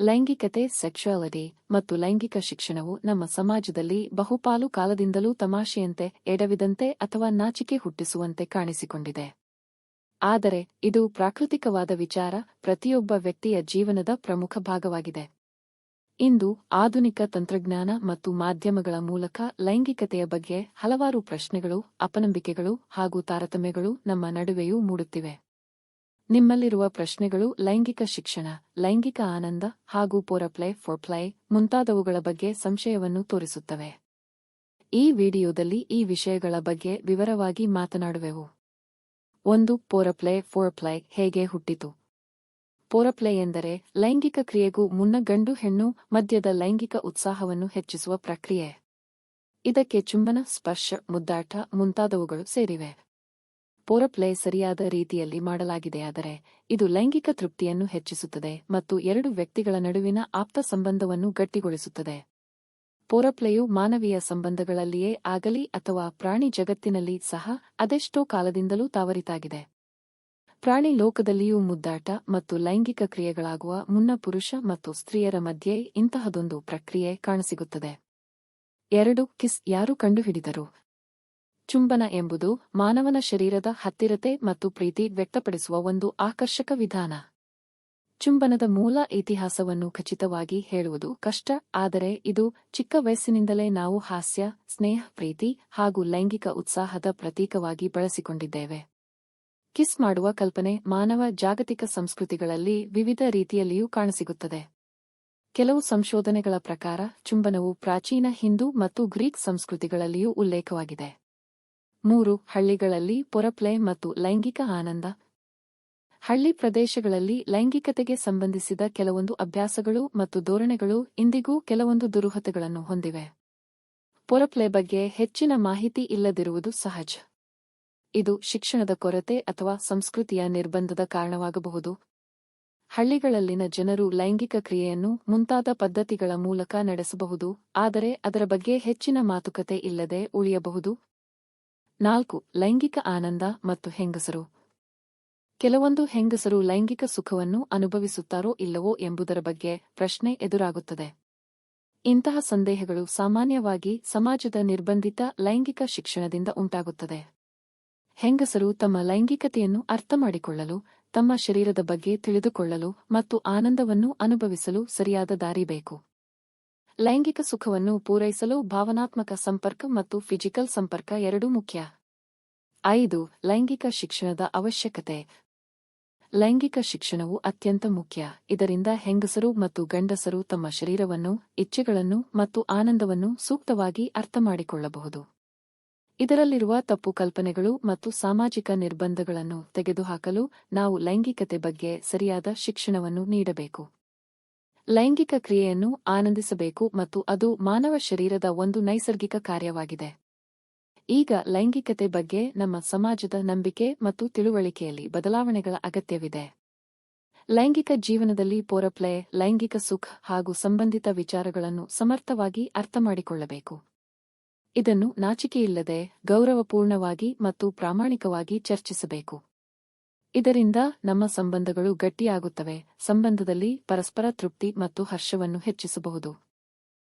ಲೈಂಗಿಕತೆ, sexuality ಮತ್ತು ಲೈಂಗಿಕ ಶಿಕ್ಷಣವು ನಮ್ಮ ಸಮಾಜದಲ್ಲಿ ಬಹುಪಾಲು ಕಾಲದಿಂದಲೂ ತಮಾಷೆಯಂತೆ ಎಡವಿದಂತೆ ಅಥವಾ ನಾಚಿಕೆ ಹುಟ್ಟಿಸುವಂತೆ ಕಾಣಿಸಿಕೊಂಡಿದೆ. ಆದರೆ, ಇದು ಪ್ರಾಕೃತಿಕವಾದ ವಿಚಾರ, ಪ್ರತಿಯೊಬ್ಬ ವ್ಯಕ್ತಿಯ ಜೀವನದ ಪ್ರಮುಖ ಭಾಗವಾಗಿದೆ. ಇಂದು ಆಧುನಿಕ ತಂತ್ರಜ್ಞಾನ ಮತ್ತು ಮಾಧ್ಯಮಗಳ ಮೂಲಕ ಲೈಂಗಿಕತೆಯ ಬಗ್ಗೆ ಹಲವಾರು ಪ್ರಶ್ನೆಗಳು, ಅಪನಂಬಿಕೆಗಳು ಹಾಗೂ ತಾರತಮ್ಯಗಳು ನಮ್ಮ ನಡುವೆಯೂ ಮೂಡುತ್ತಿವೆ. ನಿಮ್ಮಲ್ಲಿರುವ ಪ್ರಶ್ನೆಗಳು ಲೈಂಗಿಕ ಶಿಕ್ಷಣ, ಲೈಂಗಿಕ ಆನಂದ ಹಾಗೂ ಪೋರಪ್ಲೈ, ಫೋರ್ಪ್ಲೈ ಮುಂತಾದವುಗಳ ಬಗ್ಗೆ ಸಂಶಯವನ್ನು ತೋರಿಸುತ್ತವೆ. ಈ ವಿಡಿಯೋದಲ್ಲಿ ಈ ವಿಷಯಗಳ ಬಗ್ಗೆ ವಿವರವಾಗಿ ಮಾತನಾಡುವೆವು. ಒಂದು, ಪೋರಪ್ಲೈ, ಫೋರ್ಪ್ಲೈ ಹೇಗೆ ಹುಟ್ಟಿತು? ಪೋರಪ್ಲೈ ಎಂದರೆ ಲೈಂಗಿಕ ಕ್ರಿಯೆಗೂ ಮುನ್ನ ಗಂಡು ಹೆಣ್ಣು ಮಧ್ಯದ ಲೈಂಗಿಕ ಉತ್ಸಾಹವನ್ನು ಹೆಚ್ಚಿಸುವ ಪ್ರಕ್ರಿಯೆ. ಇದಕ್ಕೆ ಚುಂಬನ, ಸ್ಪರ್ಶ, ಮುದ್ದಾಟ ಮುಂತಾದವುಗಳು ಸೇರಿವೆ. ಪೋರಪ್ಲೇ ಸರಿಯಾದ ರೀತಿಯಲ್ಲಿ ಮಾಡಲಾಗಿದೆಯಾದರೆ ಇದು ಲೈಂಗಿಕ ತೃಪ್ತಿಯನ್ನು ಹೆಚ್ಚಿಸುತ್ತದೆ ಮತ್ತು ಎರಡು ವ್ಯಕ್ತಿಗಳ ನಡುವಿನ ಆಪ್ತ ಸಂಬಂಧವನ್ನು ಗಟ್ಟಿಗೊಳಿಸುತ್ತದೆ. ಪೋರಪ್ಲೆಯು ಮಾನವೀಯ ಸಂಬಂಧಗಳಲ್ಲಿಯೇ ಆಗಲಿ ಅಥವಾ ಪ್ರಾಣಿ ಜಗತ್ತಿನಲ್ಲಿ ಸಹ ಅದೆಷ್ಟೋ ಕಾಲದಿಂದಲೂ ತಾವರಿತಾಗಿದೆ. ಪ್ರಾಣಿ ಲೋಕದಲ್ಲಿಯೂ ಮುದ್ದಾಟ ಮತ್ತು ಲೈಂಗಿಕ ಕ್ರಿಯೆಗಳಾಗುವ ಮುನ್ನ ಪುರುಷ ಮತ್ತು ಸ್ತ್ರೀಯರ ಮಧ್ಯೆ ಇಂತಹದೊಂದು ಪ್ರಕ್ರಿಯೆ ಕಾಣಸಿಗುತ್ತದೆ. ಎರಡು ಕಿಸ್ ಯಾರು ಕಂಡುಹಿಡಿದರು? ಚುಂಬನ ಎಂಬುದು ಮಾನವನ ಶರೀರದ ಹತ್ತಿರತೆ ಮತ್ತು ಪ್ರೀತಿ ವ್ಯಕ್ತಪಡಿಸುವ ಒಂದು ಆಕರ್ಷಕ ವಿಧಾನ. ಚುಂಬನದ ಮೂಲ ಇತಿಹಾಸವನ್ನು ಖಚಿತವಾಗಿ ಹೇಳುವುದು ಕಷ್ಟ, ಆದರೆ ಇದು ಚಿಕ್ಕ ವಯಸ್ಸಿನಿಂದಲೇ ನಾವು ಹಾಸ್ಯ, ಸ್ನೇಹ, ಪ್ರೀತಿ ಹಾಗೂ ಲೈಂಗಿಕ ಉತ್ಸಾಹದ ಪ್ರತೀಕವಾಗಿ ಬಳಸಿಕೊಂಡಿದ್ದೇವೆ. ಕಿಸ್ ಮಾಡುವ ಕಲ್ಪನೆ ಮಾನವ ಜಾಗತಿಕ ಸಂಸ್ಕೃತಿಗಳಲ್ಲಿ ವಿವಿಧ ರೀತಿಯಲ್ಲಿಯೂ ಕಾಣಸಿಗುತ್ತದೆ. ಕೆಲವು ಸಂಶೋಧನೆಗಳ ಪ್ರಕಾರ, ಚುಂಬನವು ಪ್ರಾಚೀನ ಹಿಂದೂ ಮತ್ತು ಗ್ರೀಕ್ ಸಂಸ್ಕೃತಿಗಳಲ್ಲಿಯೂ ಉಲ್ಲೇಖವಾಗಿದೆ. ಮೂರು ಹಳ್ಳಿಗಳಲ್ಲಿ ಪೊರಪ್ಲೆ ಮತ್ತು ಲೈಂಗಿಕ ಆನಂದ. ಹಳ್ಳಿ ಪ್ರದೇಶಗಳಲ್ಲಿ ಲೈಂಗಿಕತೆಗೆ ಸಂಬಂಧಿಸಿದ ಕೆಲವೊಂದು ಅಭ್ಯಾಸಗಳು ಮತ್ತು ಧೋರಣೆಗಳು ಇಂದಿಗೂ ಕೆಲವೊಂದು ದುರುಹತೆಗಳನ್ನು ಹೊಂದಿವೆ. ಪೊರಪ್ಲೆ ಬಗ್ಗೆ ಹೆಚ್ಚಿನ ಮಾಹಿತಿ ಇಲ್ಲದಿರುವುದು ಸಹಜ. ಇದು ಶಿಕ್ಷಣದ ಕೊರತೆ ಅಥವಾ ಸಂಸ್ಕೃತಿಯ ನಿರ್ಬಂಧದ ಕಾರಣವಾಗಬಹುದು. ಹಳ್ಳಿಗಳಲ್ಲಿನ ಜನರು ಲೈಂಗಿಕ ಕ್ರಿಯೆಯನ್ನು ಮುಂತಾದ ಪದ್ಧತಿಗಳ ಮೂಲಕ ನಡೆಸಬಹುದು, ಆದರೆ ಅದರ ಬಗ್ಗೆ ಹೆಚ್ಚಿನ ಮಾತುಕತೆ ಇಲ್ಲದೆ ಉಳಿಯಬಹುದು. ನಾಲ್ಕು, ಲೈಂಗಿಕ ಆನಂದ ಮತ್ತು ಹೆಂಗಸರು. ಕೆಲವೊಂದು ಹೆಂಗಸರು ಲೈಂಗಿಕ ಸುಖವನ್ನು ಅನುಭವಿಸುತ್ತಾರೋ ಇಲ್ಲವೋ ಎಂಬುದರ ಬಗ್ಗೆ ಪ್ರಶ್ನೆ ಎದುರಾಗುತ್ತದೆ. ಇಂತಹ ಸಂದೇಹಗಳು ಸಾಮಾನ್ಯವಾಗಿ ಸಮಾಜದ ನಿರ್ಬಂಧಿತ ಲೈಂಗಿಕ ಶಿಕ್ಷಣದಿಂದ ಉಂಟಾಗುತ್ತದೆ. ಹೆಂಗಸರು ತಮ್ಮ ಲೈಂಗಿಕತೆಯನ್ನು ಅರ್ಥಮಾಡಿಕೊಳ್ಳಲು ತಮ್ಮ ಶರೀರದ ಬಗ್ಗೆ ತಿಳಿದುಕೊಳ್ಳಲು ಮತ್ತು ಆನಂದವನ್ನು ಅನುಭವಿಸಲು ಸರಿಯಾದ ದಾರಿ ಬೇಕು. ಲೈಂಗಿಕ ಸುಖವನ್ನು ಪೂರೈಸಲು ಭಾವನಾತ್ಮಕ ಸಂಪರ್ಕ ಮತ್ತು ಫಿಜಿಕಲ್ ಸಂಪರ್ಕ ಎರಡೂ ಮುಖ್ಯ. ಐದು, ಲೈಂಗಿಕ ಶಿಕ್ಷಣದ ಅವಶ್ಯಕತೆ. ಲೈಂಗಿಕ ಶಿಕ್ಷಣವು ಅತ್ಯಂತ ಮುಖ್ಯ. ಇದರಿಂದ ಹೆಂಗಸರು ಮತ್ತು ಗಂಡಸರು ತಮ್ಮ ಶರೀರವನ್ನು, ಇಚ್ಛೆಗಳನ್ನು ಮತ್ತು ಆನಂದವನ್ನು ಸೂಕ್ತವಾಗಿ ಅರ್ಥಮಾಡಿಕೊಳ್ಳಬಹುದು ಇದರಲ್ಲಿರುವ ತಪ್ಪು ಕಲ್ಪನೆಗಳು ಮತ್ತು ಸಾಮಾಜಿಕ ನಿರ್ಬಂಧಗಳನ್ನು ತೆಗೆದುಹಾಕಲು ನಾವು ಲೈಂಗಿಕತೆ ಬಗ್ಗೆ ಸರಿಯಾದ ಶಿಕ್ಷಣವನ್ನು ನೀಡಬೇಕು. ಲೈಂಗಿಕ ಕ್ರಿಯೆಯನ್ನು ಆನಂದಿಸಬೇಕು ಮತ್ತು ಅದು ಮಾನವ ಶರೀರದ ಒಂದು ನೈಸರ್ಗಿಕ ಕಾರ್ಯವಾಗಿದೆ. ಈಗ ಲೈಂಗಿಕತೆ ಬಗ್ಗೆ ನಮ್ಮ ಸಮಾಜದ ನಂಬಿಕೆ ಮತ್ತು ತಿಳುವಳಿಕೆಯಲ್ಲಿ ಬದಲಾವಣೆಗಳ ಅಗತ್ಯವಿದೆ. ಲೈಂಗಿಕ ಜೀವನದಲ್ಲಿ ಪೋರಪ್ಲೆ, ಲೈಂಗಿಕ ಸುಖ ಹಾಗೂ ಸಂಬಂಧಿತ ವಿಚಾರಗಳನ್ನು ಸಮರ್ಥವಾಗಿ ಅರ್ಥಮಾಡಿಕೊಳ್ಳಬೇಕು ಇದನ್ನು ನಾಚಿಕೆಯಿಲ್ಲದೆ, ಗೌರವಪೂರ್ಣವಾಗಿ ಮತ್ತು ಪ್ರಾಮಾಣಿಕವಾಗಿ ಚರ್ಚಿಸಬೇಕು. ಇದರಿಂದ ನಮ್ಮ ಸಂಬಂಧಗಳು ಗಟ್ಟಿಯಾಗುತ್ತವೆ. ಸಂಬಂಧದಲ್ಲಿ ಪರಸ್ಪರ ತೃಪ್ತಿ ಮತ್ತು ಹರ್ಷವನ್ನು ಹೆಚ್ಚಿಸಬಹುದು.